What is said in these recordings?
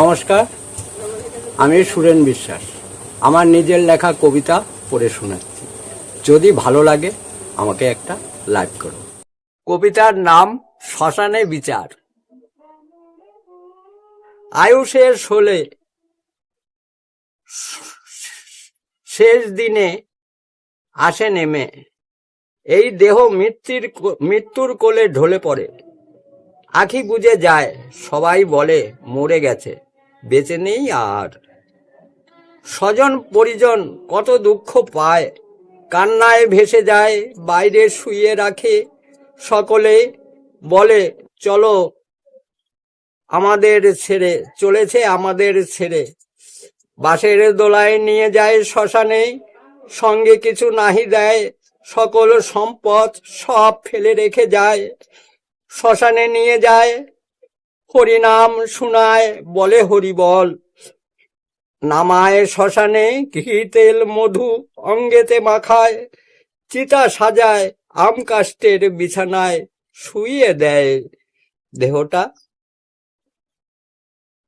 নমস্কার, আমি সুরেন বিশ্বাস। আমার নিজের লেখা কবিতা পড়ে শোনাচ্ছি। যদি ভালো লাগে, আমাকে একটা লাইক করো। কবিতার নাম শ্মশানে বিচার। আয়ু শেষ হলে শেষ দিনে আসে নেমে। এই দেহ মৃত্যুর মৃত্যুর কোলে ঢলে পড়ে। আখি বুঝে যায়, সবাই বলে, মরে গেছে। বেঁচে নেই আর। স্বজন পরিজন কত দুঃখ পায়। কান্নায় ভেসে যায়, বাইরে শুয়ে রাখে। সকলে বলে, চলো, আমাদের ছেড়ে, চলেছে আমাদের ছেড়ে। বাসের দোলায় নিয়ে যায় শ্মশানে, সঙ্গে কিছু নাহি দেয়। সকল সম্পদ সব ফেলে রেখে যায়। শ্মশানে নিয়ে যায় হরিনাম শুনায়, বলে হরি বল নামায় শ্মশানে ঘি তেল মধু অঙ্গেতে মাখায়, চিতা সাজায় আম কাষ্টের বিছানায় শুইয়ে দেয়। দেহটা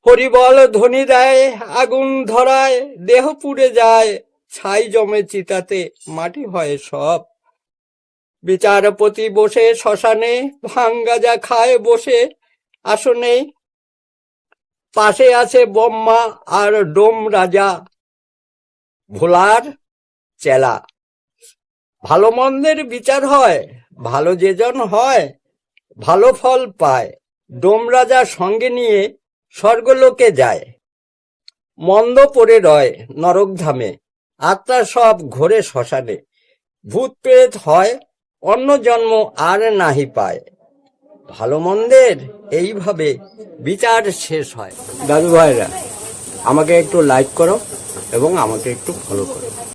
হরিবল ধ্বনি দেয়, আগুন ধরায়, দেহ পুড়ে যায়, ছাই জমে চিতাতে মাটি হয় সব। বিচারপতি বসে শ্মশানে ভাঙ্গাজা খায় বসে আসনে পাশে আছে বম্মা আর ডোম রাজা ভোলার চেলা। ভালো মন্দের বিচার হয়, ভালো যেজন হয়, ভালো ফল পায়। ডোম রাজা সঙ্গে নিয়ে স্বর্গলোকে যায়। মন্দ পড়ে রয় নরকধামে, আত্মা সব ঘোরে শ্মশানে। ভূত প্রেত হয়, অন্য জন্ম আর নাহি পায়। ভালো মন্দের? এইভাবে বিচার শেষ হয়। দাদু ভাইরা, আমাকে একটু লাইক করো এবং আমাকে একটু ফলো করো।